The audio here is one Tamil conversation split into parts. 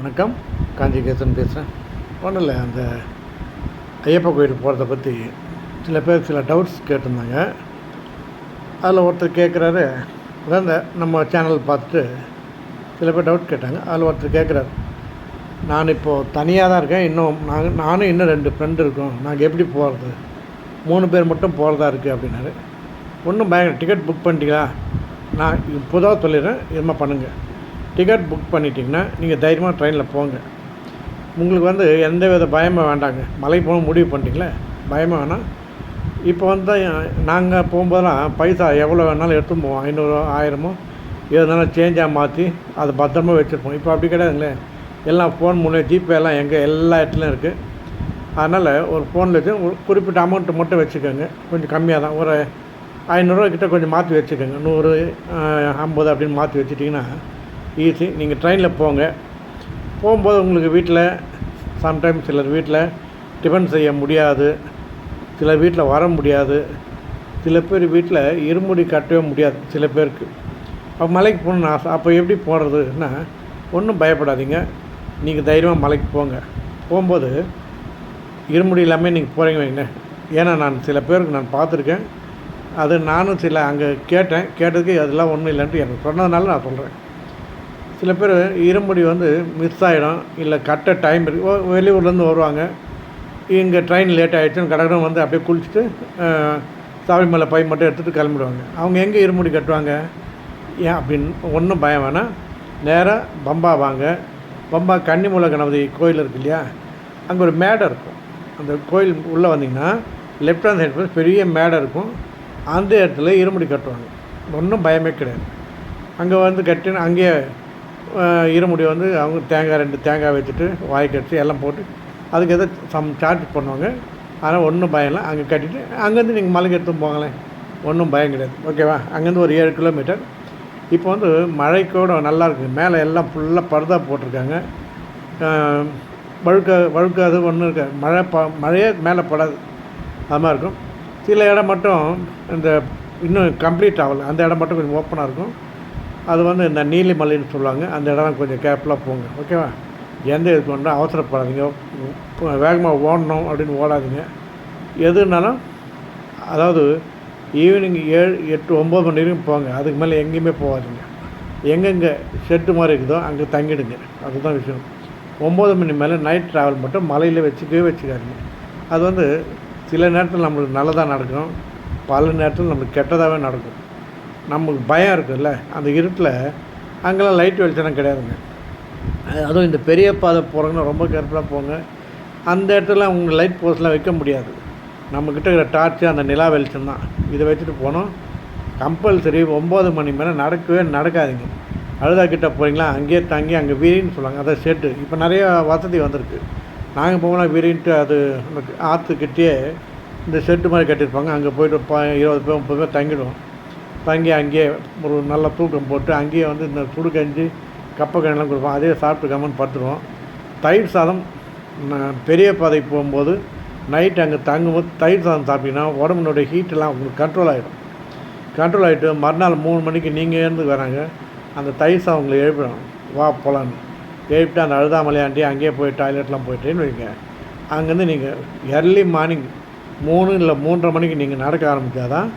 வணக்கம். காஞ்சிகேசன் பேசுகிறேன் ஒன்றும் இல்லை அந்த ஐயப்பா கோயிலுக்கு போகிறத பற்றி சில பேர் சில டவுட்ஸ் கேட்டிருந்தாங்க. அதில் ஒருத்தர் கேட்குறாரு அதான் இந்த நம்ம சேனல் பார்த்துட்டு சில பேர் டவுட் கேட்டாங்க. அதில் ஒருத்தர் கேட்குறாரு நான் இப்போது தனியாக தான் இருக்கேன். இன்னும் நாங்கள் நானும் இன்னும் ரெண்டு ஃப்ரெண்டு இருக்கோம். நாங்கள் எப்படி போகிறது மூணு பேர் மட்டும் போகிறதா இருக்குது அப்படின்னாரு. ஒன்றும் பயங்கர டிக்கெட் புக் பண்ணிட்டீங்களா? நான் இப்போதான் சொல்லிடுறேன். இதுமாதிரி பண்ணுங்கள் டிக்கெட் புக் பண்ணிட்டீங்கன்னா நீங்கள் தைரியமாக ட்ரெயினில் போங்க. உங்களுக்கு வந்து எந்த வித பயமும் வேண்டாங்க. மலை போக முடிவு பண்ணிட்டீங்களே? பயமாக வேணாம் இப்போ வந்து நாங்கள் போகும்போதெல்லாம் பைசா எவ்வளோ வேணாலும் எடுத்துன்னு போவோம் ஐநூறு ஆயிரமோ எதுனாலும் சேஞ்சாக மாற்றி அதை பத்திரமா வச்சுருப்போம். இப்போ அப்படி கிடையாதுங்களே. எல்லாம் ஃபோன் மூலம் ஜிபே எல்லாம் எங்கே எல்லா இடத்துலையும் இருக்குது அதனால் ஒரு ஃபோனில் வச்சு ஒரு குறிப்பிட்ட அமௌண்ட்டு மட்டும் வச்சுக்கோங்க. கொஞ்சம் கம்மியாக தான். ஒரு ஐநூறுரூவா கிட்டே கொஞ்சம் மாற்றி வச்சுக்கோங்க. நூறு ஐம்பது அப்படின்னு மாற்றி வச்சுட்டிங்கன்னா ஈஸி. நீங்கள் ட்ரெயினில் போங்க. போகும்போது உங்களுக்கு வீட்டில் சம்டைம்ஸ் சிலர் வீட்டில் டிஃபன் செய்ய முடியாது. சில வீட்டில் வர முடியாது. சில பேர் வீட்டில் இருமுடி கட்டவே முடியாது. சில பேருக்கு. அப்போ மலைக்கு போகணுன்னு ஆசை. அப்போ எப்படி போகிறதுன்னா ஒன்றும் பயப்படாதீங்க. நீங்கள் தைரியமாக மலைக்கு போங்க. போகும்போது இருமுடி இல்லாமல் நீங்கள் போகிறீங்க வைங்க. ஏன்னா நான் சில பேருக்கு நான் பார்த்துருக்கேன். அது நானும் சில அங்கே கேட்டேன். கேட்டதுக்கு அதெல்லாம் ஒன்றும் இல்லைன்ட்டு எனக்கு சொன்னதுனால நான் சொல்கிறேன் சில பேர் இருமுடி வந்து மிஸ் ஆகிடும் இல்லை கரெக்டாக டைம் இருக்கு. ஓ- வெளியூர்லேருந்து வருவாங்க. இங்கே ட்ரெயின் லேட் ஆகிடுச்சுன்னு கடகடம் வந்து அப்படியே குளிச்சுட்டு அஹ், சபரிமலை பை மட்டும் எடுத்துகிட்டு கிளம்பிடுவாங்க. அவங்க எங்கே இருமுடி கட்டுவாங்க? ஏன் அப்படின்னு ஒன்றும் பயம் வேணாம். நேராக பம்பா வாங்க. பம்பா கன்னிமூல கணபதி கோயில் இருக்கு இல்லையா? அங்கே ஒரு மேடை இருக்கும். அந்த கோயில் உள்ளே வந்தீங்கன்னா லெஃப்ட் ஹேண்ட் சைடு பெரிய மேடை இருக்கும். அந்த இடத்துல இருமுடி கட்டுவாங்க. ஒன்றும் பயமே கிடையாது. அங்கே வந்து கட்டின அங்கேயே இருமுடி வந்து அவங்க தேங்காய் ரெண்டு தேங்காய் வச்சுட்டு வாய்க்கடிச்சு எல்லாம் போட்டு அதுக்கு எதோ சம் சார்ஜ் பண்ணுவாங்க. ஆனால் ஒன்றும் பயம் இல்லை. அங்கே கட்டிட்டு அங்கேருந்து நீங்கள் மலைக்கு எடுத்து போங்களேன். ஒன்றும் பயம் கிடையாது. ஓகேவா அங்கேருந்து ஒரு ஏழு கிலோமீட்டர் இப்போ வந்து மழைக்கூட நல்லா இருக்குது மேலே எல்லாம் ஃபுல்லாக பர்தா போட்டிருக்காங்க. அஹ், வழுக்க வழுக்காது ஒன்றும் இருக்காது மழை ப மழையே மேலே படாது. அது மாதிரி இருக்கும். சில இடம் மட்டும் இந்த இன்னும் கம்ப்ளீட் ஆகலை. அந்த இடம் மட்டும் கொஞ்சம் ஓப்பனாக இருக்கும். அது வந்து இந்த நீலிமலைன்னு சொல்லுவாங்க. அந்த இடம் கொஞ்சம் கேர்ஃபுல்லாக போங்க. ஓகேவா எந்த இது வேண்டாம் அவசரப்படாதீங்க. வேகமாக ஓடணும் அப்படின்னு ஓடாதீங்க. எதுனாலும் அதாவது ஈவினிங் ஏழு எட்டு ஒம்பது மணி வரைக்கும் போங்க. அதுக்கு மேலே எங்கேயுமே போகாதீங்க. எங்கெங்கே செட்டு மாதிரி இருக்குதோ அங்கே தங்கிடுங்க. அதுதான் விஷயம். ஒம்பது மணி மேலே நைட் ட்ராவல் மட்டும் மலையில் வச்சுக்கவே வச்சுக்காதீங்க. அது வந்து சில நேரத்தில் நம்மளுக்கு நல்லதாக நடக்கும். பல நேரத்தில் நம்மளுக்கு கெட்டதாகவே நடக்கும். நமக்கு பயம் இருக்குதுல்ல அந்த இருட்டில் அங்கெல்லாம் லைட் வெளிச்சனம் கிடையாதுங்க. அதுவும் இந்த பெரிய பாதை போகிறவங்கன்னா ரொம்ப கேர்ஃபுல்லாக போங்க. அந்த இடத்துல அவங்க லைட் போஸ்ட்லாம் வைக்க முடியாது. நம்மக்கிட்ட இருக்கிற டார்ச்சு அந்த நிலா வெளிச்சம் தான். இதை வச்சுட்டு போனோம் கம்பல்சரி ஒம்பது மணி மேலே நடக்கவே நடக்காதீங்க. அழுதா கிட்ட போகிறீங்களா அங்கேயே தங்கி அங்கே வீரின்னு சொல்லுவாங்க. அதான் ஷெட்டு இப்போ நிறைய வசதி வந்திருக்கு. நாங்கள் போனால் வீரின்ட்டு அது ஆற்றுக்கிட்டே இந்த ஷெட்டு மாதிரி கட்டியிருப்பாங்க. அங்கே போய்ட்டு ப இருபது பேர் முப்பது பேர் தங்கிடுவோம். தங்கி அங்கேயே ஒரு நல்ல தூக்கம் போட்டு அங்கேயே வந்து இந்த சுடு கஞ்சி கப்பக்கிழலாம் கொடுப்போம். அதே சாப்பிட்டு கம்மன் படுத்துருவோம். தயிர் சாதம் நான் பெரிய பாதைக்கு போகும்போது நைட் அங்கே தங்கும்போது தயிர் சாதம் சாப்பிட்டீங்கன்னா உடம்புனுடைய ஹீட்டெல்லாம் உங்களுக்கு கண்ட்ரோல் ஆகிடும் கண்ட்ரோல் ஆகிட்டு மறுநாள் மூணு மணிக்கு நீங்கள் இருந்து வராங்க. அந்த தயிர் சாதம் உங்களை எழுப்பிடும். வா போகலான்னு எழுப்பிட்டு அந்த அழுதாமலையாண்டி அங்கேயே போய் டாய்லெட்லாம் போயிட்டேன்னு வைங்க. அங்கேருந்து நீங்கள் எர்லி மார்னிங் மூணு இல்லை மூன்றரை மணிக்கு நீங்கள் நடக்க ஆரம்பித்தாதான்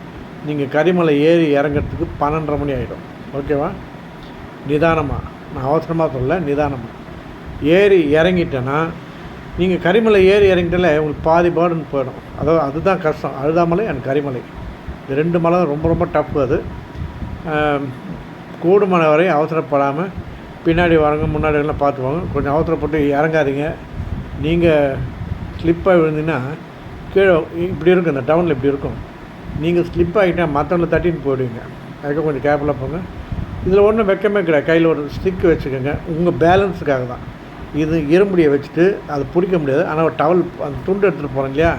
நீங்கள் கரிமலை ஏறி இறங்கிறதுக்கு பன்னெண்டரை மணி ஆகிடும் ஓகேவா? நிதானமாக நான் அவசரமாக சொல்ல நிதானமாக ஏறி இறங்கிட்டேன்னா நீங்கள் கரிமலை ஏறி இறங்கிட்டாலே உங்களுக்கு பாதி பேர்டன் போயிடும். அதாவது அதுதான் கஷ்டம். அழுதாமலை அண்ட் கரிமலை. இது ரெண்டு மலை தான் ரொம்ப ரொம்ப டஃப் அது. கூடுமான வரை அவசரப்படாமல் பின்னாடி வரங்க முன்னாடி எல்லாம் பார்த்துவாங்க கொஞ்சம் அவசரப்பட்டு இறங்காதீங்க. நீங்கள் ஸ்லிப்பாக விழுந்தீங்கன்னா கீழே இப்படி இருக்கும் இந்த டவுனில் இப்படி இருக்கும். நீங்கள் ஸ்லிப் ஆகிட்டா மற்றவங்கள தட்டின்னு போயிடுவீங்க. அதுக்கு கொஞ்சம் கேர்ஃபுல்லாக போங்க. இதில் ஒன்றும் வெக்கமே கிடையாது. கையில் ஒரு ஸ்டிக் வச்சுக்கோங்க. உங்கள் பேலன்ஸுக்காக தான். இது இரும்புடியை வச்சுட்டு அது பிடிக்க முடியாது. ஆனால் ஒரு டவல் அந்த துண்டு எடுத்துகிட்டு போகிறோம் இல்லையா?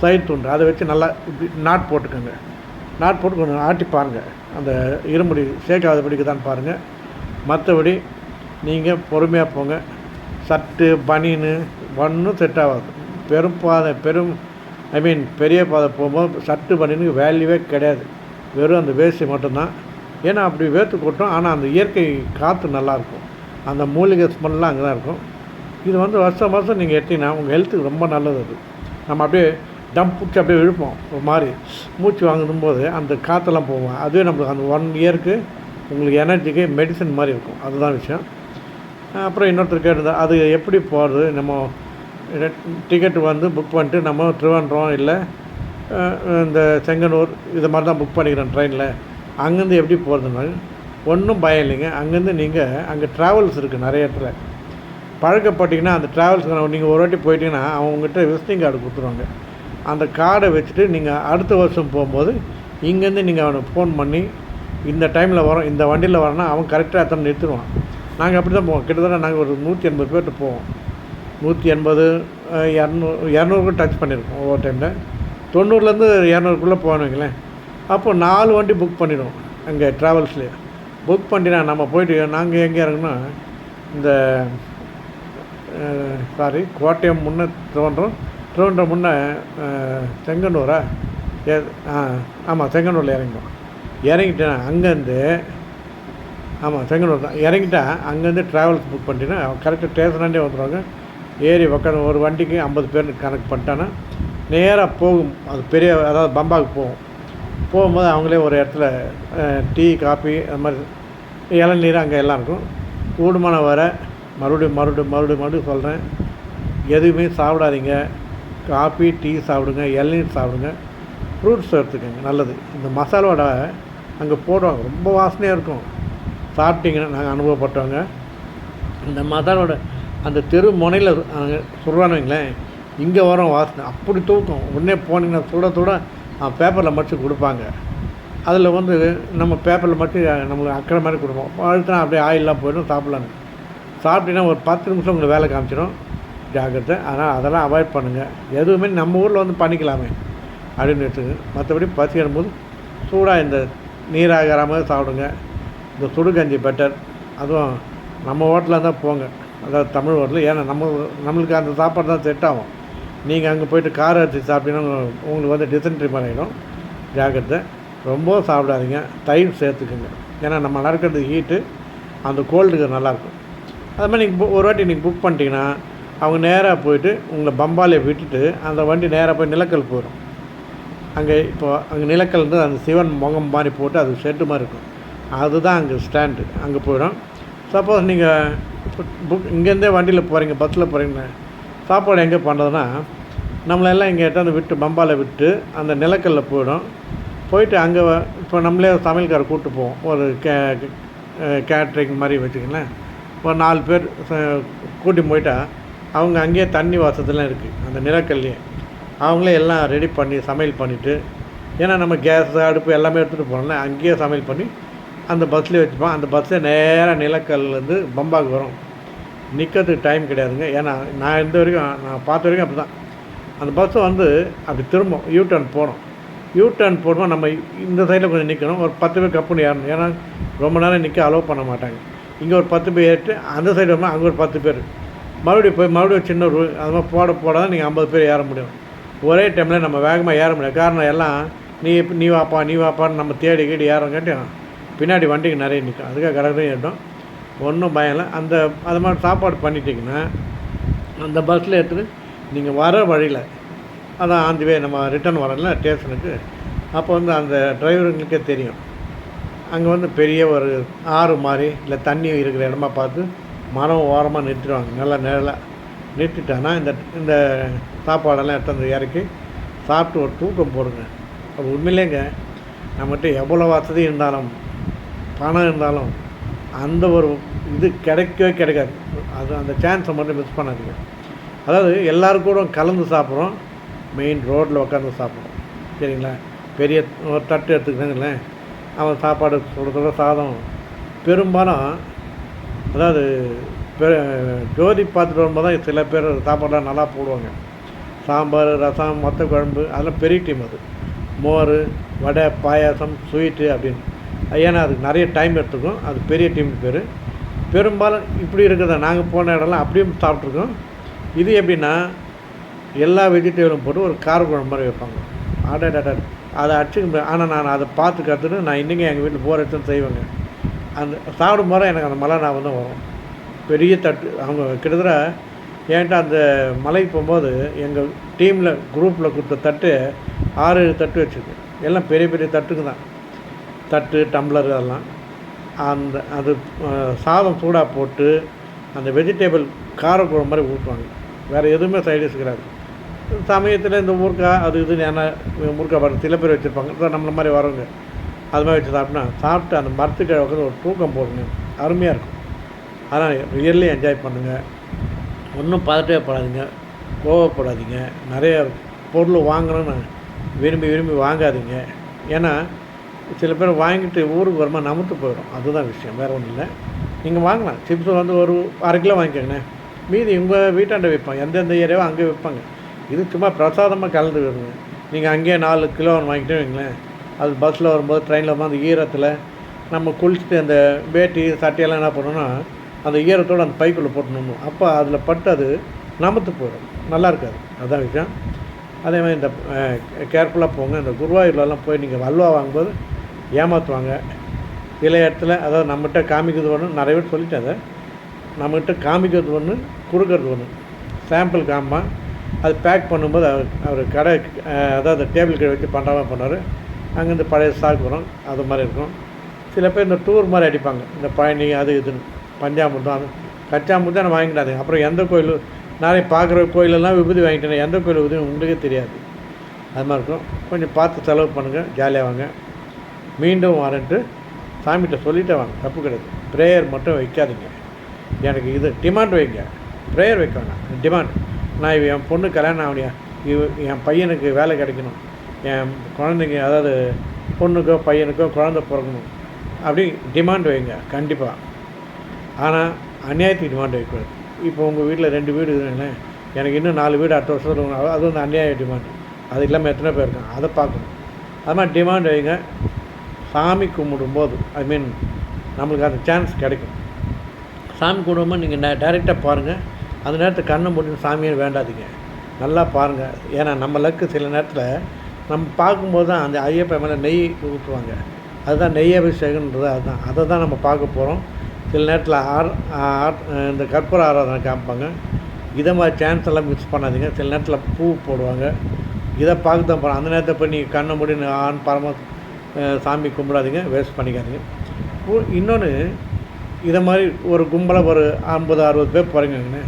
சைடு துண்டு. அதை வச்சு நல்லா இப்படி நாட் போட்டுக்கோங்க. நாட் போட்டு கொஞ்சம் ஆட்டி பாருங்கள் அந்த இருமுடி சேர்க்காத பிடிக்குதான்னு பாருங்கள் மற்றபடி நீங்கள் பொறுமையாக போங்க. சட்டு பனின்னு ஒன்றும் செட் ஆகாது. பெரும் பாதை பெரும் ஐ மீன் பெரிய பாதை போகும்போது சட்டு பண்ணினுக்கு வேல்யூவே கிடையாது. வெறும் அந்த வேஷ்டி மட்டும்தான். ஏன்னா அப்படி வேர்த்து கொட்டும் ஆனால் அந்த இயற்கை காற்று நல்லாயிருக்கும் அந்த மூலிகை ஸ்மெல்லாம் அங்கே தான் இருக்கும். இது வந்து வருஷம் வருஷம் நீங்கள் எடுத்தீங்கன்னா உங்கள் ஹெல்த்துக்கு ரொம்ப நல்லது அது. நம்ம அப்படியே டம்ப் பிடிச்சி அப்படியே இழுப்போம் ஒரு மாதிரி. மூச்சு வாங்கணும் போது அந்த காற்றெல்லாம் போவோம் அதுவே நம்மளுக்கு அந்த ஒன் இயருக்கு உங்களுக்கு எனர்ஜிக்கு மெடிசன் மாதிரி இருக்கும். அதுதான் விஷயம். அப்புறம் இன்னொருத்தர் கேட்டது அது எப்படி போகிறது நம்ம டிக்கெட் வந்து புக் பண்ணிட்டு நம்ம திருவன்றோம் இல்லை இந்த செங்கனூர் இது மாதிரி தான் புக் பண்ணிக்கிறோம் ட்ரெயினில். அங்கேருந்து எப்படி போகிறதுனால ஒன்றும் பயம் இல்லைங்க. அங்கேருந்து நீங்கள் அங்கே ட்ராவல்ஸ் இருக்குது நிறைய இடத்துல. பழக்கப்பட்டிங்கன்னா அந்த ட்ராவல்ஸ்க்கு நீங்கள் ஒரு வாட்டி போயிட்டீங்கன்னா அவங்ககிட்ட விசிட்டிங் கார்டு கொடுத்துருவாங்க. அந்த கார்டை வச்சுட்டு நீங்கள் அடுத்த வருஷம் போகும்போது இங்கேருந்து நீங்கள் அவனுக்கு ஃபோன் பண்ணி இந்த டைமில் வரோம் இந்த வண்டியில் வரோன்னா அவன் கரெக்டாக எத்தனை நிறுத்திடுவான். நாங்கள் அப்படி தான் போவோம். கிட்டத்தட்ட நாங்கள் ஒரு நூற்றி எண்பது பேர்கிட்ட போவோம். நூற்றி எண்பது இரநூ இரநூறுக்கு டச் பண்ணியிருக்கோம் ஒவ்வொரு டைமில் தொண்ணூறுலேருந்து இரநூறுக்குள்ளே போகணும் வைங்களேன். அப்போ நாலு வண்டி புக் பண்ணிடுவோம் அங்கே ட்ராவல்ஸ்லேயே புக் பண்ணினா நம்ம போயிட்டு நாங்கள் எங்கே இறங்கணும் இந்த சாரி கோட்டயம் முன்னே திருவன்றம் திருவன்றம் முன்னே செங்கனூரா? செங்கன்னூரா ஏ ஆ ஆமாம் செங்கன்னூரில் இறங்கிட்டோம் இறங்கிட்டேன் அங்கேருந்து ஆமாம் செங்கனூர் தான் இறங்கிட்டா அங்கேருந்து ட்ராவல்ஸ் புக் பண்ணிட்டேன் கரெக்டாக ஸ்டேஷனாண்டே வந்துடுவாங்க ஏறி உட்காந்து ஒரு வண்டிக்கு ஐம்பது பேர் கணக்கு பண்ணிட்டான்னா நேராக போகும். அது பெரிய அதாவது பம்பாக்கு போகும் போகும்போது அவங்களே ஒரு இடத்துல டீ காபி அது மாதிரி இளநீர் அங்கே எல்லாம் இருக்கும். கூடுமான வர மறுபடியும் மறுபடியும் மறுபடியும் மறுபடியும் சொல்கிறேன் எதுவுமே சாப்பிடாதீங்க. காஃபி டீ சாப்பிடுங்க இளநீர் சாப்பிடுங்க. ஃப்ரூட்ஸ் எடுத்துக்கோங்க நல்லது. இந்த மசாலோட அங்கே போடுவாங்க. ரொம்ப வாசனையாக இருக்கும். சாப்பிட்டீங்கன்னா நாங்கள் அனுபவப்பட்டவங்க. இந்த மசாலோட அந்த தெரு முனையில் அங்கே சொல்கிறான்னு வைங்களேன் இங்கே வரும் வாசனை. அப்படி தூக்கும். உடனே போனீங்கன்னா சுட சுட பேப்பரில் மடித்து கொடுப்பாங்க. அதில் வந்து நம்ம பேப்பரில் மட்டும் நம்மளுக்கு அக்கறை மாதிரி கொடுப்போம். அழுத்தினா அப்படியே ஆயிலெலாம் போயிடும் சாப்பிட்லான்னு சாப்பிட்டீங்கன்னா ஒரு பத்து நிமிஷம் உங்களுக்கு வேலை காமிச்சிடும் ஜாக்கிரதை. அதனால் அதெல்லாம் அவாய்ட் பண்ணுங்கள் எதுவுமே நம்ம ஊரில் வந்து பண்ணிக்கலாமே. அப்படின்னு எடுத்துங்க. மற்றபடி பசி எடுக்கும்போது சூடாக இந்த நீராகிற மாதிரி சாப்பிடுங்க. இந்த சுடுகஞ்சி பெட்டர் அதுவும் நம்ம ஹோட்டலில் தான் போங்க. அதாவது தமிழ் வரல ஏன்னா நம்ம நம்மளுக்கு அந்த சாப்பாடு தான் செட் ஆகும் நீங்கள் அங்கே போயிட்டு கார் அரிசி சாப்பிட்டீங்கன்னா உங்களுக்கு வந்து டிசென்ட்ரி பண்ணிடும் ஜாக்கிரதை. ரொம்ப சாப்பிடாதீங்க. தயிர் சேர்த்துக்குங்க. ஏன்னா நம்ம நடக்கிறது ஹீட்டு அந்த கோல்டுக்கு நல்லாயிருக்கும் அது மாதிரி நீங்கள் ஒரு வாட்டி நீங்கள் புக் பண்ணிட்டீங்கன்னா அவங்க நேராக போயிட்டு உங்களை பம்பாலே விட்டுட்டு அந்த வண்டி நேராக போய் நிலக்கல் போயிடும். அங்கே இப்போ அங்கே நிலக்கல் வந்து அந்த சிவன் முகம் மாதிரி போட்டு அது ஷெட்டு மாதிரி இருக்கும். அதுதான் அங்கே ஸ்டாண்டு அங்கே போயிடும். சப்போஸ் நீங்கள் இப்போ புக் இங்கேருந்தே வண்டியில் போகிறீங்க பஸ்ஸில் போகிறீங்கன்னு சாப்பாடு எங்கே பண்ணுறதுன்னா நம்மளெல்லாம் இங்கே எட்டாந்து விட்டு பம்பாவில் விட்டு அந்த நிலக்கல்ல போயிடும். போயிட்டு அங்கே இப்போ நம்மளே சமையல்காரை கூப்பிட்டு போவோம். ஒரு கே கேட்ரிங் மாதிரி வச்சுக்கங்களேன். ஒரு நாலு பேர் ச- கூட்டி போயிட்டா அவங்க அங்கேயே தண்ணி வசதிலாம் இருக்குது அந்த நிலக்கல்லையே. அவங்களே எல்லாம் ரெடி பண்ணி சமையல் பண்ணிவிட்டு ஏன்னா நம்ம கேஸ் அடுப்பு எல்லாமே எடுத்துகிட்டு போனோம்னா அங்கேயே சமையல் பண்ணி அந்த பஸ்லேயே வச்சுப்போம். அந்த பஸ்ஸில் நேராக நிலக்கல்லேருந்து பம்பாக்கு வரும். நிற்கிறதுக்கு டைம் கிடையாதுங்க. ஏன்னா நான் இருந்த வரைக்கும் நான் பார்த்த வரைக்கும் அப்படி தான் அந்த பஸ்ஸை வந்து அப்படி திரும்பும். யூ டர்ன் போகணும். யூ டர்ன் நம்ம இந்த சைடில் கொஞ்சம் நிற்கணும் ஒரு பத்து பேர் கப்புன்னு ஏறணும். ஏன்னா ரொம்ப நேரம் நிற்க அலோவ் பண்ண மாட்டாங்க. இங்கே ஒரு பத்து பேர் ஏறிட்டு அந்த சைடு வரணும் அங்கே ஒரு பத்து பேர். மறுபடியும் போய் மறுபடியும் சின்ன ரூ அது மாதிரி போட போட தான் நீங்கள் ஐம்பது பேர் ஏற முடியும். ஒரே டைமில் நம்ம வேகமாக ஏற முடியாது. காரணம் எல்லாம் நீ நீ வாப்பா நீ வாப்பான்னு நம்ம தேடி கீடி ஏறங்காட்டியும் பின்னாடி வண்டிக்கு நிறைய நிற்கும் அதுக்காக கடற்கரையும் ஏட்டும் ஒன்றும் பயம் இல்லை. அந்த அது மாதிரி சாப்பாடு பண்ணிட்டீங்கன்னா அந்த பஸ்ஸில் எடுத்துகிட்டு நீங்கள் வர வழியில் அதான் ஆந்திவே நம்ம ரிட்டர்ன் வரல ஸ்டேஷனுக்கு. அப்போ வந்து அந்த டிரைவருங்களுக்கே தெரியும். அங்கே வந்து பெரிய ஒரு ஆறு மாதிரி இல்லை தண்ணி இருக்கிற இடமா பார்த்து மரம் ஓரமாக நிறுத்திடுவாங்க. நல்லா நிழலாக நிறுத்திட்டாங்கன்னா இந்த இந்த சாப்பாடெல்லாம் எடுத்து அந்த இறக்கி சாப்பிட்டு ஒரு தூக்கம் போடுங்க. அப்போ உண்மையிலேங்க நம்மகிட்ட எவ்வளோ வசதி இருந்தாலும் பணம் இருந்தாலும் அந்த ஒரு இது கிடைக்கவே கிடைக்காது. அது அந்த சான்ஸை மட்டும் மிஸ் பண்ணாதீங்க. அதாவது எல்லாரும் கூட கலந்து சாப்பிட்றோம். மெயின் ரோட்டில் உட்காந்து சாப்பிட்றோம். சரிங்களா? பெரிய ஒரு தட்டு எடுத்துக்கிட்டாங்களேன் அவன் சாப்பாடு சுட சுட சாதம். பெரும்பாலும் அதாவது பெ ஜோதி பார்த்துட்டு வரும்போது தான் சில பேர் சாப்பாடெலாம் நல்லா போடுவாங்க. சாம்பார் ரசம் மொத்த குழம்பு அதெல்லாம் பெரிய டீம் அது. மோர் வடை பாயாசம் ஸ்வீட்டு அப்படின்னு. ஏன்னா அதுக்கு நிறைய டைம் எடுத்துக்கும் அது பெரிய டீம் பேர். பெரும்பாலும் இப்படி இருக்கிறத நாங்கள் போன இடம்லாம் அப்படியும் சாப்பிட்ருக்கோம். இது எப்படின்னா எல்லா வெஜிடபிளும் போட்டு ஒரு கார குழம்பு மாதிரி வைப்பாங்க. அடடட அதை அடிச்சுக்க முடியாது. ஆனால் நான் அதை பார்த்து கற்றுட்டு நான் இன்றைக்கி எங்கள் வீட்டில் போகிற இடத்துல செய்வேங்க. அந்த சாப்பிடும் போது எனக்கு அந்த மலை ஞாபகம் தான் வரும். பெரிய தட்டு. அவங்க கிட்டத்தட்ட என்கிட்ட அந்த மலைக்கு போகும்போது எங்கள் டீமில் குரூப்பில் கொடுத்த தட்டு ஆறு ஏழு தட்டு வச்சுருக்கு. எல்லாம் பெரிய பெரிய தட்டுக்கு தான். தட்டு டம்ளர் அதெல்லாம். அந்த அது சாதம் சூடாக போட்டு அந்த வெஜிடேபிள் காரக்குழம்பு மாதிரி ஊற்றுவாங்க வேறு எதுவுமே சைடிஷ் கிடையாது. சமயத்தில் இந்த ஊர்க்கா அது இது ஏன்னா ஊர்க்கா பாட்டு சில பேர் வச்சுருப்பாங்க. நம்மள மாதிரி வரவங்க அது மாதிரி வச்சு சாப்பிட்டா சாப்பிட்டு அந்த மரத்துக்கு உட்காந்து ஒரு தூக்கம் போடுங்க. அருமையாக இருக்கும். அதனால் ரியல்லி என்ஜாய் பண்ணுங்கள் ஒன்றும் பதட்டவே படாதீங்க. கோவப்படாதீங்க. நிறைய பொருள் வாங்கணும்னு விரும்பி விரும்பி வாங்காதீங்க. ஏன்னா சில பேர் வாங்கிட்டு ஊருக்கு வருமா நமத்து போயிடும். அதுதான் விஷயம். வேறு ஒன்றும் இல்லை. நீங்கள் வாங்கலாம். சிப்ஸ் வந்து ஒரு அரை கிலோ வாங்கிக்கோங்கண்ணே. மீதி உங்கள் வீட்டாண்ட விற்பாங்க. எந்தெந்த ஏரியாவோ அங்கே விற்பாங்க. இது சும்மா பிரசாதமாக கலந்து வருங்க நீங்கள் அங்கேயே நாலு கிலோ வாங்கிட்டு வைங்களேன். அது பஸ்ஸில் வரும்போது ட்ரெயினில் வரும்போது அந்த ஈரத்தில் நம்ம குளிச்சுட்டு அந்த வேட்டி சட்டையெல்லாம் என்ன பண்ணணும்னா அந்த ஈரத்தோடு அந்த பைக்குள்ளே போட்டணும் அப்போ அதில் பட்டு அது நமத்து போயிடும். நல்லா இருக்காது. அதுதான் விஷயம். அதே மாதிரி இந்த கேர்ஃபுல்லாக போங்க. இந்த குருவாயூர்லலாம் போய் நீங்கள் அல்வா வாங்கும்போது ஏமாற்றுவாங்க சில இடத்துல அதாவது நம்மகிட்ட காமிக்கிறது ஒன்று நிறைய பேர் சொல்லிட்டேன் அதை நம்மகிட்ட காமிக்கிறது ஒன்று கொடுக்கறது ஒன்று சாம்பிள் காமா அது பேக் பண்ணும்போது அவர் அவர் கடை அதாவது அதாவது டேபிள் கீழே வச்சு பண்ணுறாமல் பண்ணார் அங்கேருந்து பழைய ஸ்டாக் வரும் அது மாதிரி இருக்கும். சில பேர் இந்த டூர் மாதிரி அடிப்பாங்க. இந்த பழனி அது இதுன்னு. பஞ்சாமிர்தம் அது கச்சாமிர்தம் நான் வாங்கிடாதீங்க. அப்புறம் எந்த கோயில் நானே பார்க்குற கோயிலெல்லாம் விபூதி வாங்கிட்டேன் எந்த கோயில் விபூதி உங்களுக்கே தெரியாது. அது மாதிரி இருக்கும். கொஞ்சம் பார்த்து செலவு பண்ணுங்கள் ஜாலியாக வாங்க. மீண்டும் வரேன்ட்டு சாமிகிட்ட சொல்லிட்டே வாங்க தப்பு கிடையாது. ப்ரேயர் மட்டும் வைக்காதீங்க. எனக்கு இது டிமாண்ட் வைங்க. ப்ரேயர் வைக்க வேணாம். டிமாண்ட் நான் இவ என் பொண்ணு கல்யாணம் ஆகலையா? இவ என் பையனுக்கு வேலை கிடைக்கணும். என் குழந்தைங்க அதாவது பொண்ணுக்கோ பையனுக்கோ குழந்த பிறக்கணும். அப்படி டிமாண்ட் வைங்க கண்டிப்பாக ஆனால் அநியாயத்துக்கு டிமாண்ட் வைக்கூடாது இப்போ உங்கள் வீட்டில் ரெண்டு வீடு இருக்குங்களேன் எனக்கு இன்னும் நாலு வீடு அடுத்த வருஷத்தில் இருக்கணும். அது வந்து அநியாய டிமாண்ட் அது இல்லாமல் எத்தனை பேர் இருக்காங்க? அதை பார்க்கணும். அது மாதிரி டிமாண்ட் வைங்க. சாமி கும்பிடும்போது ஐ மீன் நம்மளுக்கு அந்த சான்ஸ் கிடைக்கும். சாமி கும்பிடும்போது நீங்கள் டைரெக்டாக பாருங்கள் அந்த நேரத்தில் கண்ணை மூடி சாமியை வேண்டாதீங்க. நல்லா பாருங்கள் ஏன்னா நம்ம லக்கு சில நேரத்தில் நம்ம பார்க்கும்போது தான் அந்த ஐயப்பன் மேலே நெய் ஊற்றுவாங்க அதுதான் நெய் அபிஷேகன்றது அதுதான். அதை தான் நம்ம பார்க்க போகிறோம் சில நேரத்தில் ஆர் ஆர் இந்த கற்பூர ஆராதனை காமிப்பாங்க. இதை மாதிரி சான்ஸ் எல்லாம் மிஸ் பண்ணாதீங்க. சில நேரத்தில் பூ போடுவாங்க. இதை பார்க்க தான் போகிறோம் அந்த நேரத்தை போய் நீங்கள் கண்ணை மூடி ஆண் பரம சாமி கும்பிடாதீங்க வேஸ்ட் பண்ணிக்காதீங்க. இன்னொன்று இதை மாதிரி ஒரு கும்பலாக ஒரு ஐம்பது அறுபது பேர் போகிறீங்கன்னு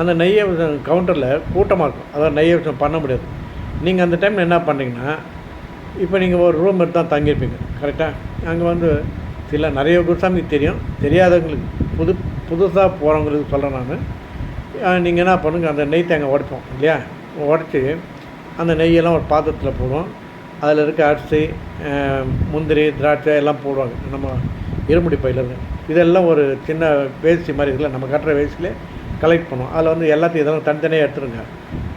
அந்த நெய்யை கவுண்டரில் கூட்டமாக இருக்கும். அதாவது நெய்யை விஷயம் பண்ண முடியாது. நீங்கள் அந்த டைமில் என்ன பண்ணுறீங்கன்னா இப்போ நீங்கள் ஒரு ரூம் எடுத்து தான் தங்கியிருப்பீங்க. கரெக்டாக அங்கே வந்து சில நிறைய குருசாமிக்கு தெரியும். தெரியாதவங்களுக்கு புது புதுசாக போகிறவங்களுக்கு சொல்கிறேன் நான். நீங்கள் என்ன பண்ணுங்க அந்த நெய் தேங்காய் உடைப்போம் இல்லையா? உடச்சி அந்த நெய்யெல்லாம் ஒரு பாத்திரத்தில் போடுவோம். அதில் இருக்க அரிசி முந்திரி திராட்சை எல்லாம் போடுவாங்க. நம்ம இருமுடி பையிலேருந்து இதெல்லாம் ஒரு சின்ன வேஸ்டி மாதிரி இருக்குல்ல நம்ம கட்டுற வேஷ்டிலே கலெக்ட் பண்ணுவோம். அதில் வந்து எல்லாத்தையும் இதெல்லாம் தனித்தனியாக எடுத்துருங்க.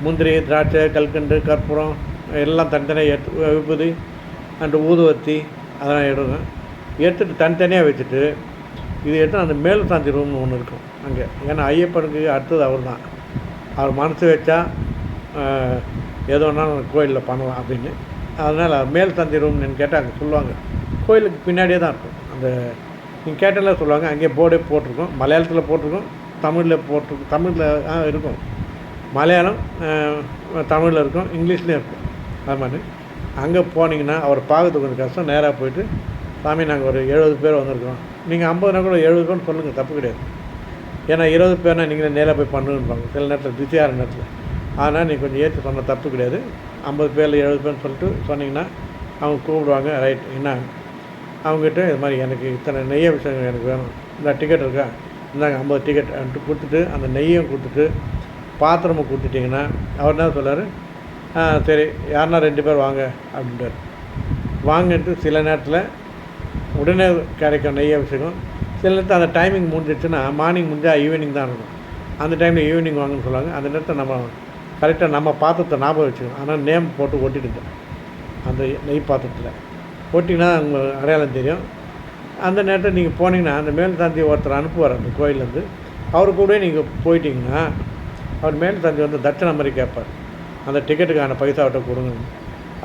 முந்திரி திராட்சை கல்கண்டு கற்பூரம் எல்லாம் தனித்தனியாக எடுத்து விபூதி அண்டு ஊதுவத்தி அதெல்லாம் எடுங்க. எடுத்துட்டு தனித்தனியாக வச்சுட்டு இது எடுத்து அந்த மேல் சாந்தி ரூம்னு ஒன்று இருக்கும் அங்கே. ஏன்னா ஐயப்பனுக்கு அடுத்தது அவர் தான். அவர் மனசு வச்சா ஆஹ், எது வேணாலும் கோயிலில் பண்ணலாம் அப்படின்னு. அதனால் மேல் சாந்தி ரூம்னு கேட்டால் அங்கே சொல்லுவாங்க. கோயிலுக்கு பின்னாடியே தான் இருக்கும். அந்த நீங்கள் கேட்டாலே சொல்லுவாங்க. அங்கேயே போர்டே போட்டிருக்கோம். மலையாளத்தில் போட்டிருக்கோம். தமிழில் போட்டிருக்கோம். தமிழில் ஆ இருக்கும். மலையாளம் தமிழில் இருக்கும். இங்கிலீஷ்லேயும் இருக்கும். அது மாதிரி. அங்கே போனீங்கன்னா அவர் பார்க்கறதுக்கு கொஞ்சம் கஷ்டம். நேராக போயிட்டு சாமி நாங்கள் ஒரு எழுபது பேர் வந்திருக்கோம். நீங்கள் ஐம்பதுனா கூட எழுபது பேர்னு சொல்லுங்கள் தப்பு கிடையாது. ஏன்னா இருபது பேர்னா நீங்களே நேராக போய் பண்ணுன்பாங்க சில நேரத்தில் பிஸியாக நேரத்தில். ஆனால் நீங்கள் கொஞ்சம் ஏற்றி சொன்ன தப்பு கிடையாது. ஐம்பது பேரில் எழுபது பேர்னு சொல்லிட்டு சொன்னீங்கன்னா அவங்க கூப்பிடுவாங்க ரைட் என்ன? அவங்ககிட்ட இது மாதிரி எனக்கு இத்தனை நெய்ய விஷயம் எனக்கு வேணும். இந்த டிக்கெட் இருக்கா? இந்தாங்க ஐம்பது டிக்கெட் கொடுத்துட்டு அந்த நெய்யும் கொடுத்துட்டு பாத்திரமும் கொடுத்துட்டிங்கன்னா அவர் என்ன சொல்லார் சரி யாருன்னா ரெண்டு பேர் வாங்க அப்படின்றார். வாங்கிட்டு சில நேரத்தில் உடனே கிடைக்கும் நெய் அபிஷேகம் சில நேரத்தில் அந்த டைமிங் முடிஞ்சிடுச்சுன்னா மார்னிங் முடிஞ்சால் ஈவினிங் தான் இருக்கும். அந்த டைமில் ஈவினிங் வாங்கன்னு சொல்லுவாங்க. அந்த நேரத்தை நம்ம கரெக்டாக நம்ம பாத்திரத்தை ஞாபகம் வச்சுக்கணும். ஆனால் நேம் போட்டு ஒட்டிடுங்க. அந்த நெய் பாத்திரத்தில். ஒட்டிங்கன்னா உங்களுக்கு அடையாளம் தெரியும். அந்த நேரத்தில் நீங்கள் போனீங்கன்னா அந்த மேல்தாந்தி ஒருத்தர் அனுப்புவார் அந்த கோயிலேருந்து அவர் கூட நீங்கள் போயிட்டீங்கன்னா அவர் மேல்தாந்தி வந்து தட்சணை மாதிரி கேட்பார். அந்த டிக்கெட்டுக்கான பைசாவிட்ட கொடுங்க.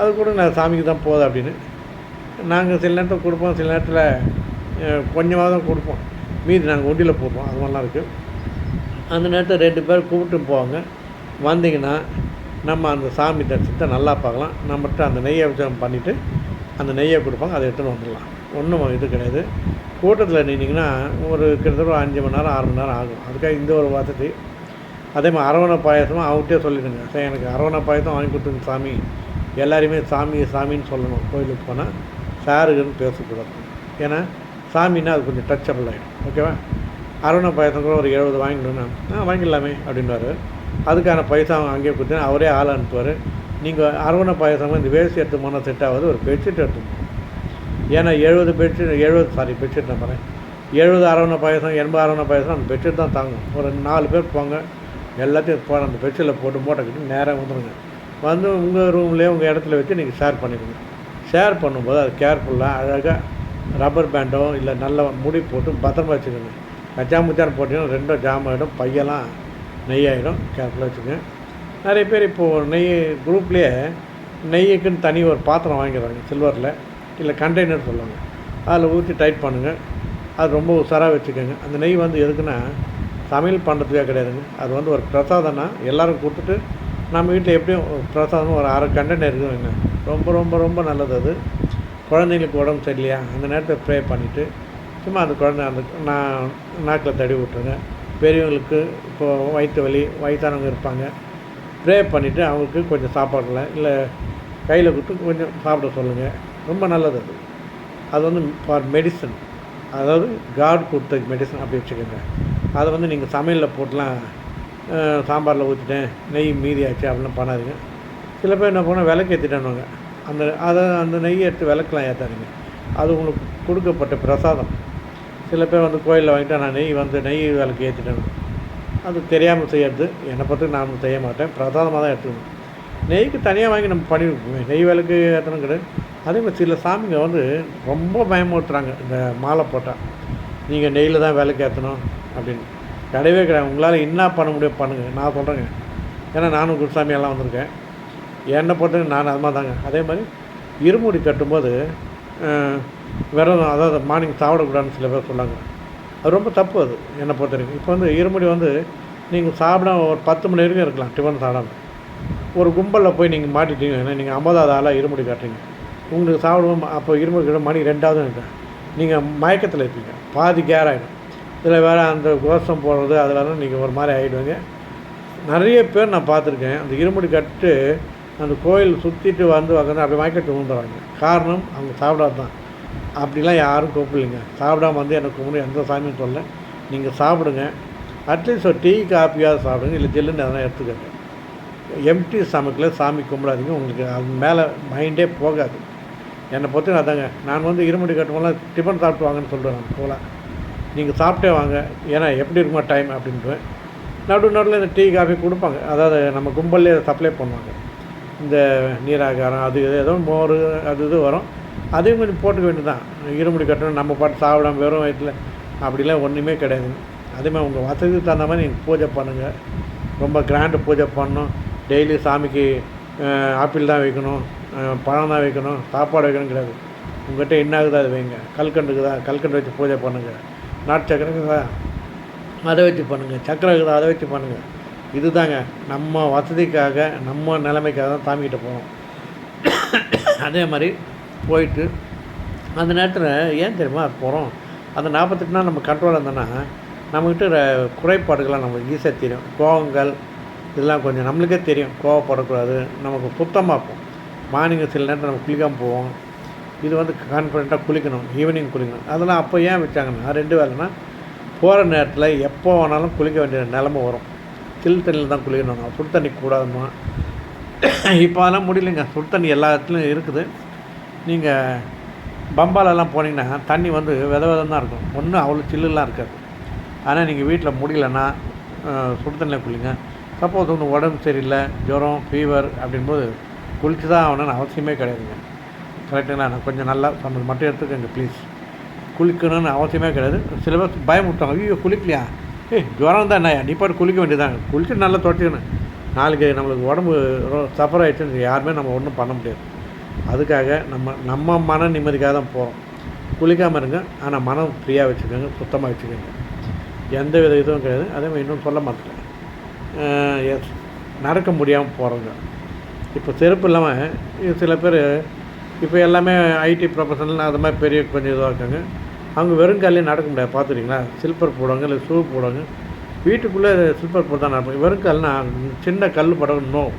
அது கூட நான் சாமிக்கு தான் போகுது அப்படின்னு. நாங்கள் சில நேரத்தில் கொடுப்போம் சில நேரத்தில் கொஞ்சமாக தான் கொடுப்போம். மீதி நாங்கள் உண்டியில் போடுவோம் அது மாதிரிலாம் இருக்குது அந்த நேரத்தில் ரெண்டு பேர் கூப்பிட்டு போவாங்க. வந்தீங்கன்னா நம்ம அந்த சாமி தரிசனத்தை நல்லா பார்க்கலாம். நம்மகிட்ட அந்த நெய் அபிஷேகம் பண்ணிவிட்டு அந்த நெய்யை கொடுப்பாங்க அதை எடுத்துகிட்டு வந்துடலாம். ஒன்றும் இது கிடையாது. கூட்டத்தில் நின்றீங்கன்னா ஒரு கிட்டத்தட்ட ஒரு அஞ்சு மணி நேரம் ஆறு மணி நேரம் ஆகும். அதுக்காக இந்த ஒரு வசதி அதே மாதிரி அரவணை பாயசமும் அவர்கிட்டே சொல்லிடுங்க. சார் எனக்கு அரவணை பாயசம் வாங்கி கொடுத்துங்க சாமி. எல்லாருமே சாமி சாமின்னு சொல்லணும். கோயிலுக்கு போனால் சாருக்குன்னு பேசக்கூடாது. ஏன்னா சாமின்னா அது கொஞ்சம் டச்சபிள் ஆகிடும் ஓகேவா அரவணை பாயசம் கூட ஒரு எழுபது வாங்கிக்கணும்னா ஆ வாங்கிடலாமே அப்படின்வாரு அதுக்கான பைசா அவங்க அங்கேயே கொடுத்து அவரே ஆள் அனுப்புவார். நீங்கள் அரவணை பாயசம் இந்த வேஸ்ட் எடுத்து போனால் செட் ஒரு பெட்ஷீட் எடுத்து ஏன்னா எழுபது பெட்ஷீட் எழுபது சாரி பெட்ஷீட் நான் எழுபது அரவணை பாயசம் எண்பது அரவணை பாயசம் அந்த பெட்ஷீட் தான் தாங்கும். ஒரு நாலு பேர் போங்க. எல்லாத்தையும் போ அந்த பெட்ஷீட்டில் போட்டு மூட்டைக்கிட்டு நேராக வந்துடுங்க வந்து உங்கள் ரூம்லேயே உங்கள் இடத்துல வச்சு நீங்கள் ஷேர் பண்ணிக்கோங்க. ஷேர் பண்ணும்போது அது கேர்ஃபுல்லாக அழகாக ரப்பர் பேண்டோ இல்லை நல்ல முடி போட்டு பத்திரமா வச்சுக்கோங்க. கச்சா முச்சான் போட்டிங்கன்னா ரெண்டும் ஜாம் ஆகிடும் பையெல்லாம் நெய் ஆகிடும் கேர்ஃபுல்லாக வச்சுக்கோங்க நிறைய பேர் இப்போது நெய் குரூப்லேயே நெய்யுக்குன்னு தனி ஒரு பாத்திரம் வாங்கிடுறாங்க சில்வரில். இல்லை கண்டெய்னர் சொல்லுவாங்க. அதில் ஊற்றி டைட் பண்ணுங்கள் அது ரொம்ப உஷாராக வச்சுக்கோங்க. அந்த நெய் வந்து எதுக்குன்னா சமையல் பண்ணுறதுக்காக கிடையாதுங்க. அது வந்து ஒரு பிரசாதம்னா எல்லோரும் கொடுத்துட்டு நம்ம வீட்டில் எப்படியும் ஒரு பிரசாதம் ஒரு அரை கண்டெய்னர் இருக்குதுங்க. ரொம்ப ரொம்ப ரொம்ப நல்லது அது. குழந்தைங்களுக்கு உடம்பு சரியில்லையா? அந்த நேரத்தை ப்ரே பண்ணிவிட்டு சும்மா அந்த குழந்தை அந்த நான் நாக்கில் தடி விட்ருங்க பெரியவங்களுக்கு இப்போது வயிற்று வலி வயசானவங்க இருப்பாங்க. ப்ரே பண்ணிவிட்டு அவங்களுக்கு கொஞ்சம் சாப்பாடில் இல்லை கையில் கொடுத்து கொஞ்சம் சாப்பிட சொல்லுங்கள் ரொம்ப நல்லது அது. அது வந்து ஃபார் மெடிசன் அதாவது காட் கொடுத்த மெடிசன் அப்படி வச்சுக்கோங்க. அதை வந்து நீங்கள் சமையலில் போட்டுலாம் சாம்பாரில் ஊற்றிட்டேன் நெய் மீதி ஆச்சு அப்படிலாம் பண்ணாதீங்க. சில பேர் என்ன பண்ணால் விளக்கு ஏற்றிட்டானுவாங்க அந்த அதை அந்த நெய் எடுத்து விளக்கெலாம் ஏற்றாதீங்க அது உங்களுக்கு கொடுக்கப்பட்ட பிரசாதம். சில பேர் வந்து கோயிலில் வாங்கிட்டு நான் நெய் வந்து நெய் விளக்கு ஏற்றிட்டேன். அது தெரியாமல் செய்யறது. என்னை பற்றி நான் செய்ய மாட்டேன். பிரதானமாக தான் எடுத்துக்கணும் நெய்க்கு தனியாக வாங்கி நம்ம பண்ணிருக்கோமே நெய் விளக்கு ஏற்றணும் கிடையாது. அதே மாதிரி சில சாமிங்க வந்து ரொம்ப பயமுறுத்துறாங்க. இந்த மாலை போட்டால் நீங்கள் நெய்யில் தான் விளக்கு ஏற்றணும் அப்படின்னு. கிடையவே கிடையாது. உங்களால் என்ன பண்ண முடியும் பண்ணுங்கள் நான் சொல்கிறேங்க ஏன்னா நானும் குருசாமி எல்லாம் வந்திருக்கேன். என்னை பொறுத்தவரைக்கும் நான் அது மாதிரி தாங்க. அதே மாதிரி இருமுடி கட்டும்போது விரதம் அதாவது மார்னிங் சாப்பிடக்கூடாதுன்னு சில பேர் சொன்னாங்க. அது ரொம்ப தப்பு அது என்னை பொறுத்த வரைக்கும். இப்போ வந்து இருமுடி வந்து நீங்கள் சாப்பிட ஒரு பத்து மணி வரைக்கும் இருக்கலாம் டிஃபன் சாப்பிடாம. ஒரு கும்பலில் போய் நீங்கள் மாட்டிட்டீங்க ஏன்னா நீங்கள் ஐம்பதாவது ஆளாக இருமுடி காட்டுறீங்க. உங்களுக்கு சாப்பிடுவோம் அப்போ இருமுடி மணி ரெண்டாவது இருக்கேன் நீங்கள் மயக்கத்தில் இருப்பீங்க பாதி கேர் ஆகிடும் இதில் வேறு அந்த கோஷம் போடுறது அதெல்லாம் நீங்கள் ஒரு மாதிரி ஆகிடுவீங்க நிறைய பேர் நான் பார்த்துருக்கேன் அந்த இருமுடி கட்டு அந்த கோயில் சுற்றிட்டு வந்து உட்காந்து அப்படியே மயக்கட்டு விழுந்துறாங்க காரணம் அவங்க சாப்பிடாது தான் அப்படிலாம் யாரும் கூப்பிடலைங்க. சாப்பிடாம வந்து எனக்கு கும்பிடு எந்த சாமியும் சொல்ல நீங்கள் சாப்பிடுங்க. அட்லீஸ்ட் ஒரு டீ காப்பியாவது சாப்பிடுங்க. இல்லை ஜில்லுன்னு அதெல்லாம் எடுத்துக்கோங்க. எம்டி சமைக்கல சாமி கும்பிடாதீங்க. உங்களுக்கு அது மேலே மைண்டே போகாது. என்னை பொறுத்த அதாங்க. நான் வந்து இருமுடி கட்டும்போதெல்லாம் டிஃபன் சாப்பிட்டு வாங்கன்னு சொல்கிறேன் போகலாம் நீங்கள் சாப்பிட்டே வாங்க. ஏன்னா எப்படி இருக்குமா டைம் அப்படின்ட்டுவேன் நடு நடுவில் இந்த டீ காஃபி கொடுப்பாங்க. அதாவது நம்ம கும்பல்லே சப்ளை பண்ணுவாங்க. இந்த நீராகாரம் அது இது ஏதோ மோர் அது இது வரும். அதையும் கொஞ்சம் போட்டுக்க வேண்டியதுதான். இருமுடி கட்டணும் நம்ம பாட்டு சாப்பிடாம வெறும் வயிற்றில் அப்படிலாம் ஒன்றுமே கிடையாதுங்க அதேமாதிரி உங்கள் வசதிக்கு தகுந்த மாதிரி நீங்கள் பூஜை பண்ணுங்கள் ரொம்ப கிராண்டு பூஜை பண்ணணும். டெய்லி சாமிக்கு ஆப்பிள் தான் வைக்கணும். பழம் தான் வைக்கணும். சாப்பாடு வைக்கணும் கிடையாது. உங்கள்கிட்ட என்ன ஆகுதோ அது வைங்க. கல்கண்டுக்குதா கல்கண்டு வச்சு பூஜை பண்ணுங்கள் நாட்டு சக்கரை அதை வச்சு பண்ணுங்கள் சக்கரை இருக்குதா? அதை வச்சு பண்ணுங்கள் இதுதாங்க. நம்ம வசதிக்காக நம்ம நிலைமைக்காக தான் சாமிக்கிட்ட போகணும். அதே மாதிரி போயிட்டு அந்த நேரத்தில் ஏன் தெரியுமா போகிறோம் அந்த நாற்பத்தெட்டு நாள் நம்ம கண்ட்ரோல் இருந்தோன்னா நம்மக்கிட்ட குறைபாடுகள்லாம் நமக்கு ஈஸியாக தெரியும். கோவங்கள் இதெல்லாம் கொஞ்சம் நம்மளுக்கே தெரியும். கோவப்படக்கூடாது நமக்கு சுத்தமாக இருக்கும். மார்னிங் சில நேரத்தில் நம்ம குளிக்காமல் போவோம். இது வந்து கான்ஃபிடண்ட்டாக குளிக்கணும் ஈவினிங் குளிக்கணும். அதெல்லாம் அப்போ ஏன் வச்சாங்கன்னா ரெண்டு வேலைனா போகிற நேரத்தில் எப்போ வேணாலும் குளிக்க வேண்டிய நிலமை வரும். சில் தண்ணியில் தான் குளிக்கணும் சுடு தண்ணி கூடாதுமா இப்போ அதெல்லாம் முடியலைங்க. சுடு தண்ணி எல்லா இடத்துலையும் இருக்குது. நீங்கள் பம்பாலெல்லாம் போனீங்கன்னா தண்ணி வந்து வித விதம் தான் இருக்கும். ஒன்றும் அவ்வளோ சில்லுலாம் இருக்காது. ஆனால் நீங்கள் வீட்டில் முடியலன்னா சுடு தண்ணியில் குளிங்க. சப்போஸ் ஒன்று உடம்பு சரியில்லை ஜுரம் ஃபீவர் அப்படின்போது குளிச்சு தான் ஆகணும்னு அவசியமே கிடையாதுங்க. கரெக்டுங்களா நான் கொஞ்சம் நல்லா சொன்னது மட்டும் எடுத்துக்கோங்க ப்ளீஸ் குளிக்கணும்னு அவசியமே கிடையாது. சில பேர் பயமுட்டாங்க ஐயோ குளிக்கலையா? ஏய் ஜுரம் தான் என்ன? நீ பாட்டு குளிக்க வேண்டியதாங்க குளிச்சு நல்லா தொடச்சிக்கணும். நாளைக்கு நம்மளுக்கு உடம்பு சஃபர் ஆகிடுச்சுன்னு யாருமே நம்ம ஒன்றும் பண்ண முடியாது. அதுக்காக நம்ம நம்ம மன நிம்மதிக்காக தான் போகிறோம் குளிக்காமல் இருங்க. ஆனால் மனம் ஃப்ரீயாக வச்சுக்கோங்க. சுத்தமாக வச்சுக்கோங்க. எந்த வித இதுவும் கிடையாது. அதே மாதிரி இன்னும் சொல்ல மாட்டேன் எஸ் நடக்க முடியாமல் போகிறவங்க இப்போ செருப்பு இல்லாமல் சில பேர் இப்போ எல்லாமே ஐடி ப்ரொஃபஷனல் அது மாதிரி பெரிய கொஞ்சம் இதுவாக இருக்காங்க. அவங்க வெறும் காலையில் நடக்க முடியாது. பார்த்துருக்கீங்களா ஸ்லிப்பர் போடுவாங்க இல்லை ஷூ போடுவாங்க. வீட்டுக்குள்ளே ஸ்லிப்பர் போட்டு தான் நடப்பாங்க. வெறும் கால்னா சின்ன கல் படணும்.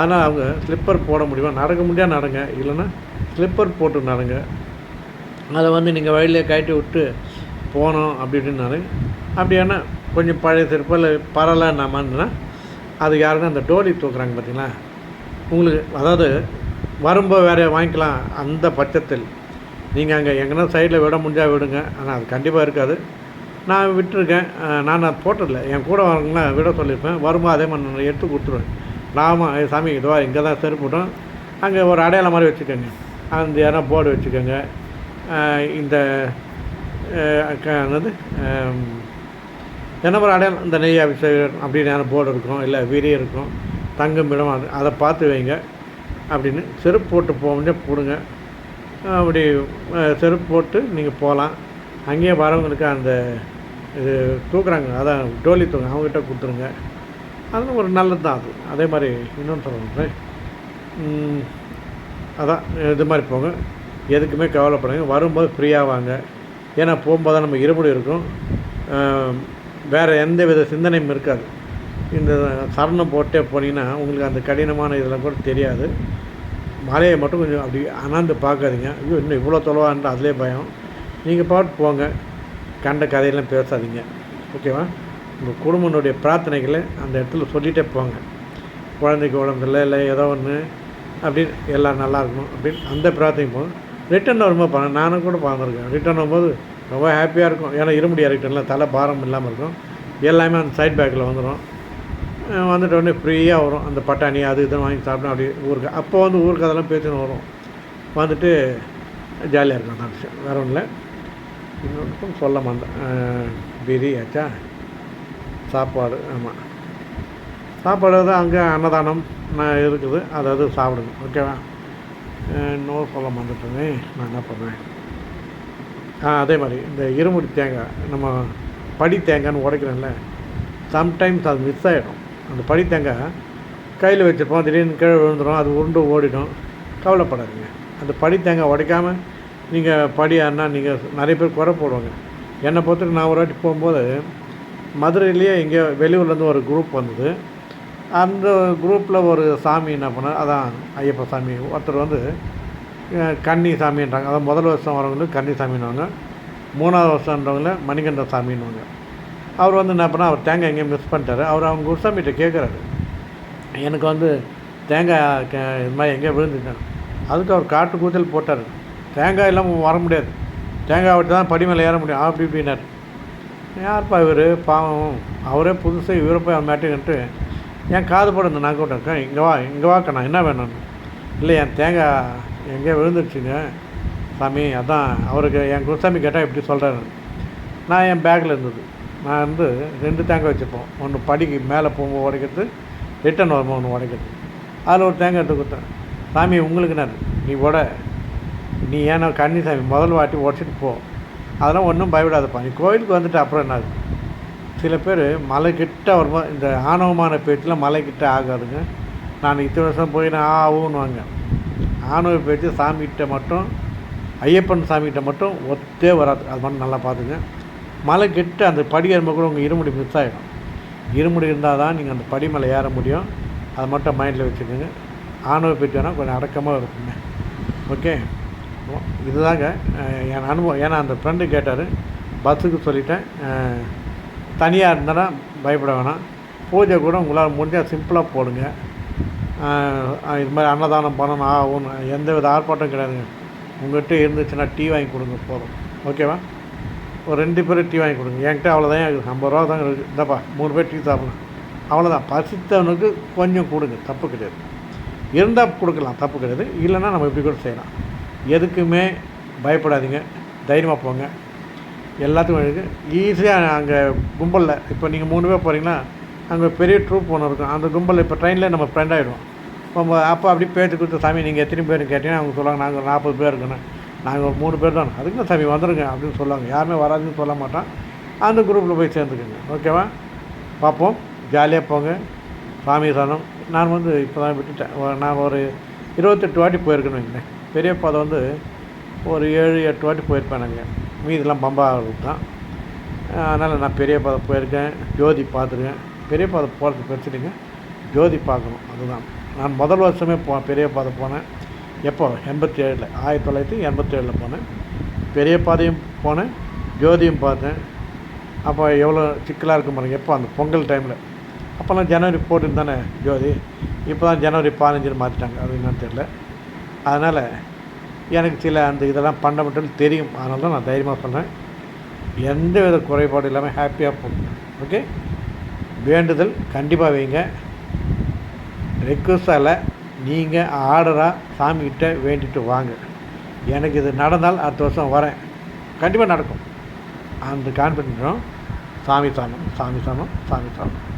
ஆனால் அவங்க ஸ்லிப்பர் போட முடியுமா? நடக்க முடியாது நடங்க இல்லைன்னா ஸ்லிப்பர் போட்டு நடங்க. அதை வந்து நீங்கள் வழியிலே கட்டி விட்டு போனோம் அப்படி இப்படின்னாரு அப்படியானா கொஞ்சம் பழைய செருப்பு இல்லை பரவாயில்ல நம்மன்னா அது யாருன்னா அந்த டோலி தூக்குறாங்க பார்த்தீங்களா? உங்களுக்கு அதாவது வரும்போது வேறு வாங்கிக்கலாம் அந்த பட்சத்தில். நீங்கள் அங்கே எங்கன்னா சைடில் விட முடிஞ்சால் விடுங்க. ஆனால் அது கண்டிப்பாக இருக்காது. நான் விட்டுருக்கேன். நான் அது என் கூட வரவங்களாம் விட சொல்லியிருப்பேன். வரும்போது அதே மாதிரி நான் எடுத்து கொடுத்துருவேன். நாம சாமி இதுவா இங்கே தான் செருப்புட்டோம் அங்கே ஒரு அடையாளம் மாதிரி வச்சுக்கோங்க. அந்த இடம் போர்டு வச்சுக்கோங்க. இந்த க- என்னது? என்ன ஒரு அடையாளம்? இந்த நெய் அபிஷேகம் அப்படின்னு போர்டு இருக்கும் இல்லை விரி இருக்கும் தங்கும் இடம் அது அதை பார்த்து வைங்க. அப்படின்னு செருப்பு போட்டு போக போடுங்க. அப்படி செருப்பு போட்டு நீங்கள் போகலாம். அங்கேயே வரவங்களுக்கு அந்த இது தூக்குறாங்க. அதான் டோலி தூங்க அவங்ககிட்ட கொடுத்துருங்க. அது ஒரு நல்லது தான் அது. அதே மாதிரி இன்னொன்று சொல்கிறேன் அதான் இது மாதிரி போங்க. எதுக்குமே கவலைப்படுங்க வரும்போது ஃப்ரீயாக வாங்க. ஏன்னா போகும்போது தான் நம்ம இருபடி இருக்கும். வேறு எந்த வித சிந்தனையும் இருக்காது. இந்த சரணம் போட்டே போனீங்கன்னா உங்களுக்கு அந்த கடினமான இதெல்லாம் கூட தெரியாது. மலையை மட்டும் கொஞ்சம் அப்படி அனாந்து பார்க்காதீங்க. ஐயோ இன்னும் இவ்வளோ தொலைவான்ற அதிலே பயம். நீங்கள் பாட்டு போங்க. கண்ட கதையெல்லாம் பேசாதீங்க. ஓகேவா? உங்கள் குடும்பனுடைய பிரார்த்தனைகளை அந்த இடத்துல சொல்லிகிட்டே போங்க. குழந்தைக்கு உடம்புல இல்லை ஏதோ ஒன்று அப்படின்னு எல்லாம் நல்லா இருக்கணும் அப்படின்னு அந்த பிரார்த்தனை போகும் ரிட்டன் வரும்போது பண்ண நானும் கூட பார்த்துருக்கேன். ரிட்டன் வரும்போது ரொம்ப ஹாப்பியாக இருக்கும். ஏன்னா இருமுடியா ரிட்டனில் தலை பாரம் இல்லாமல் இருக்கும். எல்லாமே அந்த சைட் பேக்கில் வந்துடும் அஹ் வந்துட்ட உடனே ஃப்ரீயாக வரும். அந்த பட்டாணி அது இதை வாங்கி சாப்பிடும் அப்படி ஊருக்கு. அப்போ வந்து ஊருக்கு அதெல்லாம் பேச்சுன்னு வரும். வந்துட்டு ஜாலியாக இருக்கும் அந்த விஷயம். வேறு ஒன்றும் இல்லை. இன்னொன்றுக்கும் சொல்ல மாட்டேன் பிரி ஆச்சா சாப்பாடு ஆமாம் சாப்பாடு தான் அங்கே அன்னதானம் நான் இருக்குது. அதாவது சாப்பிடுங்க. ஓகேவா? இன்னும் இன்னொரு சொல்ல மாட்டேன் நான் என்ன பண்ணுவேன் ஆ அதே மாதிரி இந்த இருமுடி தேங்காய் நம்ம படி தேங்காய்னு உடைக்கிறோம்ல சம்டைம்ஸ் அது மிஸ் ஆகிடும் அந்த படி தேங்காய் கையில் வச்சுருப்போம். திடீர்னு கீழே விழுந்துடும் அது உருண்டு ஓடிடும். கவலைப்படாதீங்க. அந்த படி தேங்காய் உடைக்காமல் நீங்கள் படி நீங்கள் நிறைய பேர் குறை போடுவாங்க. என்னை பொறுத்தவரைக்கும் நான் ஒரு வாட்டி போகும்போது மதுரையிலேயே எங்கேயோ வெளியூர்லேருந்து ஒரு குரூப் வந்தது. அந்த குரூப்பில் ஒரு சாமி என்ன பண்ணார்? அதான் ஐயப்ப சாமி. ஒருத்தர் வந்து கன்னி சாமின்றாங்க. அதான் முதல் வருஷம் வரவங்களுக்கு கன்னி சாமின்னுவாங்க. மூணாவது வருஷம்ன்றவங்கள மணிகண்ட சாமின்னுவாங்க. அவர் வந்து என்ன பண்ணால் அவர் தேங்காய் எங்கேயும் மிஸ் பண்ணிட்டார். அவர் அவங்க குருசாமிகிட்ட கேட்குறாரு எனக்கு வந்து தேங்காய் இது மாதிரி எங்கேயோ விழுந்துட்டாங்க அதுக்கு அவர் காட்டு கூச்சல் போட்டார். தேங்காய் இல்லாமல் வர முடியாது. தேங்காய் விட்டு தான் படி மேலே ஏற முடியும். அப்படி இப்படின்னாரு. யார்ப்பா இவர்? பாவம். அவரே புதுசாக இவரை போய் மேட்டுக்கிட்டு என் காது போட இந்த நான் இருக்கேன் இங்கே வா இங்கே வாக்கண்ணா என்ன வேணும்? இல்லை என் தேங்காய் எங்கேயோ விழுந்துருச்சுங்க. சாமி அதான் அவருக்கு என் குருசாமி கேட்டால் இப்படி சொல்கிறாரு நான் என் பேக்கில் இருந்தது. நான் வந்து ரெண்டு தேங்காய் வச்சுப்போம். ஒன்று படிக்கு மேலே போகும்போது உடைக்கிறது ரிட்டன் வரும்போது ஒன்று உடைக்கிறது. அதில் ஒரு தேங்காய் எடுத்து கொடுத்தேன். சாமி உங்களுக்கு நான் நீ உட நீ ஏன்னா கன்னிசாமி முதல் வாட்டி உடச்சிட்டு போ. அதெல்லாம் ஒன்றும் பயப்படாதப்பா. நீ கோயிலுக்கு வந்துட்டு அப்புறம் என்ன? ஆகுது? சில பேர் மலை கிட்ட வரும்போது இந்த ஆணவமான பேச்சில் மலை கிட்ட ஆகாதுங்க. நான் இத்தனை வருஷம் போய் நான் ஆகுன்னுவாங்க ஆணவ பேச்சு சாமிகிட்ட மட்டும் ஐயப்பன் சாமிகிட்ட மட்டும் ஒத்தே வராது. அது மட்டும் நல்லா பார்த்துங்க. மலை கிட்ட அந்த படி ஏறும்போது கூட உங்கள் இருமுடி மிஸ் ஆகிடும் இருமுடி இருந்தால் தான் நீங்கள் அந்த படிமலை ஏற முடியும். அதை மட்டும் மைண்டில் வச்சுக்கோங்க. ஆணவ பேச்சு வேணால் கொஞ்சம் அடக்கமாக இருக்குங்க. ஓகே? இதுதாங்க என் அனுபவம். ஏன்னா அந்த ஃப்ரெண்டு கேட்டார் பஸ்ஸுக்கு சொல்லிட்டேன் தனியாக இருந்தாலும் பயப்பட வேணாம். பூஜை கூட உங்களால் முடிஞ்சால் சிம்பிளாக போடுங்க. இது மாதிரி அன்னதானம் பண்ணணும் ஆகும் எந்த வித ஆர்ப்பாட்டம் கிடையாதுங்க. உங்கள்கிட்ட இருந்துச்சுன்னா டீ வாங்கி கொடுங்க போதும். ஓகேவா ஒரு ரெண்டு பேரும் டீ வாங்கி கொடுங்க. என்கிட்ட அவ்வளோதான் இருக்குது ஐம்பது ரூபா தான் இருக்குது இந்தப்பா மூணு பேர் டீ சாப்பிடலாம் அவ்வளோதான் பசித்தவனுக்கு கொஞ்சம் கொடுங்க தப்பு கிடையாது. இருந்தால் கொடுக்கலாம் தப்பு கிடையாது. இல்லைன்னா நம்ம இப்படி கூட செய்யலாம். எதுக்குமே பயப்படாதீங்க. தைரியமாக போங்க. எல்லாத்துக்கும் இருக்குது ஈஸியாக அங்கே கும்பலில் இப்போ நீங்கள் மூணு பேர் போகிறீங்கன்னா அங்கே பெரிய ட்ரூப் ஒன்று இருக்கும். அந்த கும்பலில் இப்போ ட்ரெயினில் நம்ம ஃப்ரெண்ட் ஆகிடுவோம் நம்ம அப்போ அப்படி பேச்சு கொடுத்து சாமி நீங்கள் எத்தனை பேர் கேட்டீங்கன்னா அவங்க சொல்லுவாங்க நாங்கள் நாற்பது பேர் இருக்கணும் நாங்கள் ஒரு மூணு பேர் தான். அதுக்கு தான் சாமி வந்துடுங்க அப்படின்னு சொல்லுவாங்க. யாருமே வராதுன்னு சொல்ல மாட்டான். அந்த குரூப்பில் போய் சேர்ந்துக்கோங்க. ஓகேவா பார்ப்போம். ஜாலியாக போங்க. சாமி சனம் நான் வந்து இப்போ தான் விட்டுட்டேன். நான் ஒரு இருபத்தெட்டு வாட்டி போயிருக்கேன்னு வைங்களேன். பெரிய பாதை வந்து ஒரு ஏழு எட்டு வாட்டி போயிருப்பேனுங்க. நாங்கள் மீதெல்லாம் பம்பா தான். அதனால் நான் பெரிய பாதை போயிருக்கேன். ஜோதி பார்த்துருக்கேன். பெரிய பாதை போகிறது பிரச்சனைங்க ஜோதி பார்க்கணும். அதுதான். நான் முதல் வருஷமே போ பெரிய பாதை போனேன். எப்போ? எண்பத்தி ஏழில் ஆயிரத்தி தொள்ளாயிரத்தி எண்பத்தி ஏழில் போனேன். பெரிய பாதையும் போனேன். ஜோதியும் பார்த்தேன். அப்போ எவ்வளோ சிக்கலாக இருக்கும் பாருங்க. எப்போ? அந்த பொங்கல் டைமில் அப்போல்லாம் ஜனவரி போட்டுன்னு தானே ஜோதி. இப்போ தான் ஜனவரி பதினஞ்சுன்னு மாற்றிட்டாங்க அது என்னன்னு தெரில அதனால் எனக்கு சில அந்த இதெல்லாம் ஃபண்டமெண்டல் தெரியும். அதனால தான் நான் தைரியமாக சொன்னேன் எந்த வித குறைபாடு இல்லாமல் ஹாப்பியாக போகணும் ஓகே வேண்டுதல் கண்டிப்பாக வைங்க. ரெக்வஸ்டால் நீங்கள் ஆர்டராக சாமிக்கிட்ட வேண்டிட்டு வாங்க. எனக்கு இது நடந்தால் அடுத்த வருஷம் வரேன். கண்டிப்பாக நடக்கும். அந்த கான்ஃபிடென்ட்டும் சாமி சாமம் சாமி சாமம் சாமி சாமம்